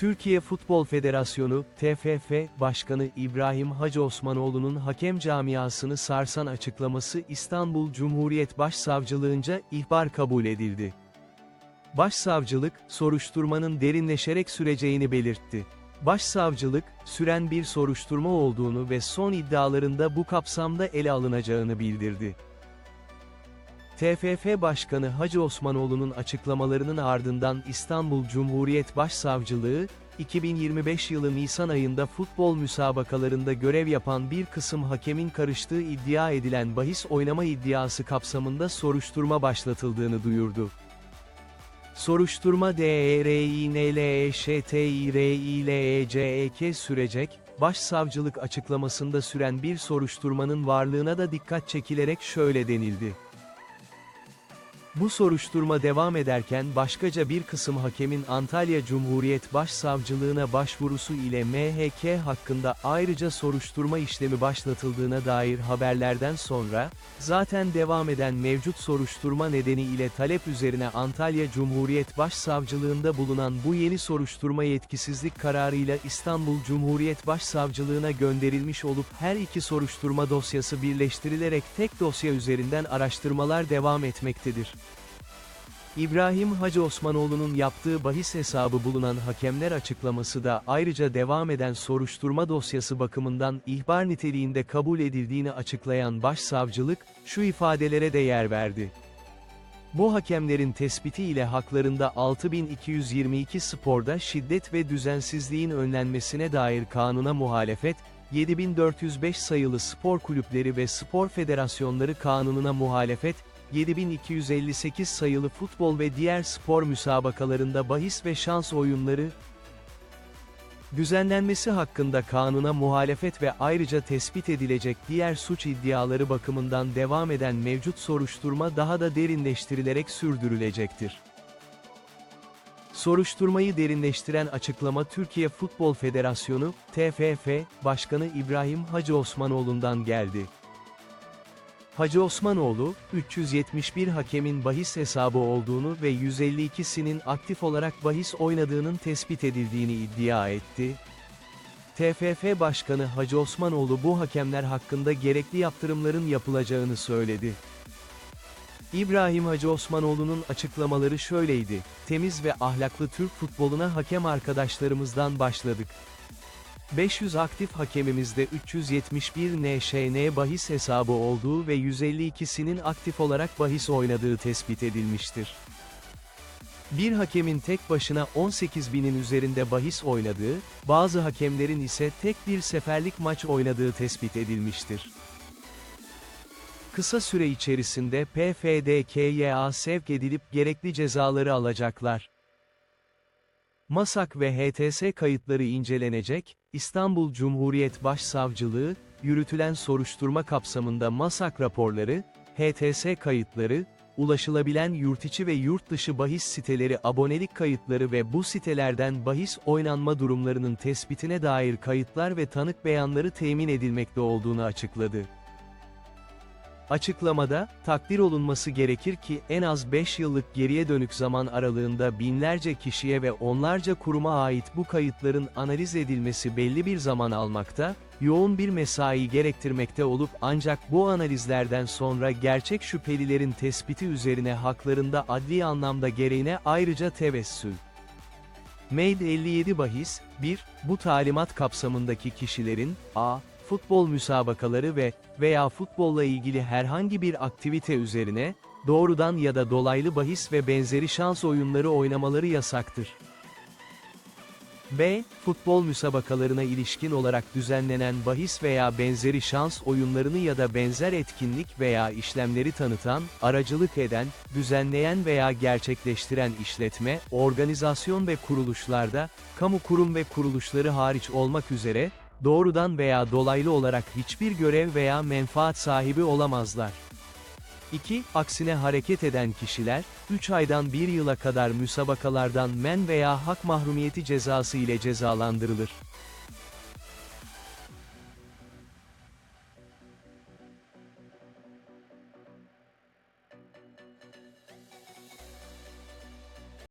Türkiye Futbol Federasyonu, TFF, Başkanı İbrahim Hacı Osmanoğlu'nun hakem camiasını sarsan açıklaması İstanbul Cumhuriyet Başsavcılığınca ihbar kabul edildi. Başsavcılık, soruşturmanın derinleşerek süreceğini belirtti. Başsavcılık, süren bir soruşturma olduğunu ve son iddialarında bu kapsamda ele alınacağını bildirdi. TFF Başkanı Hacı Osmanoğlu'nun açıklamalarının ardından İstanbul Cumhuriyet Başsavcılığı, 2025 yılı Nisan ayında futbol müsabakalarında görev yapan bir kısım hakemin karıştığı iddia edilen bahis oynama iddiası kapsamında soruşturma başlatıldığını duyurdu. Soruşturma E DERİNLEŞTİRİLECEK sürecek, başsavcılık açıklamasında süren bir soruşturmanın varlığına da dikkat çekilerek şöyle denildi. Bu soruşturma devam ederken başkaca bir kısım hakemin Antalya Cumhuriyet Başsavcılığına başvurusu ile MHK hakkında ayrıca soruşturma işlemi başlatıldığına dair haberlerden sonra, zaten devam eden mevcut soruşturma nedeniyle talep üzerine Antalya Cumhuriyet Başsavcılığında bulunan bu yeni soruşturma yetkisizlik kararıyla İstanbul Cumhuriyet Başsavcılığına gönderilmiş olup her iki soruşturma dosyası birleştirilerek tek dosya üzerinden araştırmalar devam etmektedir. İbrahim Hacı Osmanoğlu'nun yaptığı bahis hesabı bulunan hakemler açıklaması da ayrıca devam eden soruşturma dosyası bakımından ihbar niteliğinde kabul edildiğini açıklayan başsavcılık, şu ifadelere de yer verdi. Bu hakemlerin tespiti ile haklarında 6222 sporda şiddet ve düzensizliğin önlenmesine dair kanuna muhalefet, 7405 sayılı spor kulüpleri ve spor federasyonları kanununa muhalefet, 7258 sayılı futbol ve diğer spor müsabakalarında bahis ve şans oyunları, düzenlenmesi hakkında kanuna muhalefet ve ayrıca tespit edilecek diğer suç iddiaları bakımından devam eden mevcut soruşturma daha da derinleştirilerek sürdürülecektir. Soruşturmayı derinleştiren açıklama Türkiye Futbol Federasyonu, TFF, Başkanı İbrahim Hacı Osmanoğlu'ndan geldi. Hacı Osmanoğlu, 371 hakemin bahis hesabı olduğunu ve 152'sinin aktif olarak bahis oynadığının tespit edildiğini iddia etti. TFF Başkanı Hacı Osmanoğlu bu hakemler hakkında gerekli yaptırımların yapılacağını söyledi. İbrahim Hacı Osmanoğlu'nun açıklamaları şöyleydi, temiz ve ahlaklı Türk futboluna hakem arkadaşlarımızdan başladık. 500 aktif hakemimizde 371 NŞN bahis hesabı olduğu ve 152'sinin aktif olarak bahis oynadığı tespit edilmiştir. Bir hakemin tek başına 18 binin üzerinde bahis oynadığı, bazı hakemlerin ise tek bir seferlik maç oynadığı tespit edilmiştir. Kısa süre içerisinde PFDK'ya sevk edilip gerekli cezaları alacaklar. MASAK ve HTS kayıtları incelenecek, İstanbul Cumhuriyet Başsavcılığı, yürütülen soruşturma kapsamında MASAK raporları, HTS kayıtları, ulaşılabilen yurtiçi ve yurt dışı bahis siteleri abonelik kayıtları ve bu sitelerden bahis oynanma durumlarının tespitine dair kayıtlar ve tanık beyanları temin edilmekte olduğunu açıkladı. Açıklamada, takdir olunması gerekir ki en az 5 yıllık geriye dönük zaman aralığında binlerce kişiye ve onlarca kuruma ait bu kayıtların analiz edilmesi belli bir zaman almakta, yoğun bir mesai gerektirmekte olup ancak bu analizlerden sonra gerçek şüphelilerin tespiti üzerine haklarında adli anlamda gereğine ayrıca tevessül. Made 57 bahis, 1, bu talimat kapsamındaki kişilerin, a, futbol müsabakaları ve veya futbolla ilgili herhangi bir aktivite üzerine, doğrudan ya da dolaylı bahis ve benzeri şans oyunları oynamaları yasaktır. B. Futbol müsabakalarına ilişkin olarak düzenlenen bahis veya benzeri şans oyunlarını ya da benzer etkinlik veya işlemleri tanıtan, aracılık eden, düzenleyen veya gerçekleştiren işletme, organizasyon ve kuruluşlarda, kamu kurum ve kuruluşları hariç olmak üzere, doğrudan veya dolaylı olarak hiçbir görev veya menfaat sahibi olamazlar. 2. Aksine hareket eden kişiler, 3 aydan 1 yıla kadar müsabakalardan men veya hak mahrumiyeti cezası ile cezalandırılır.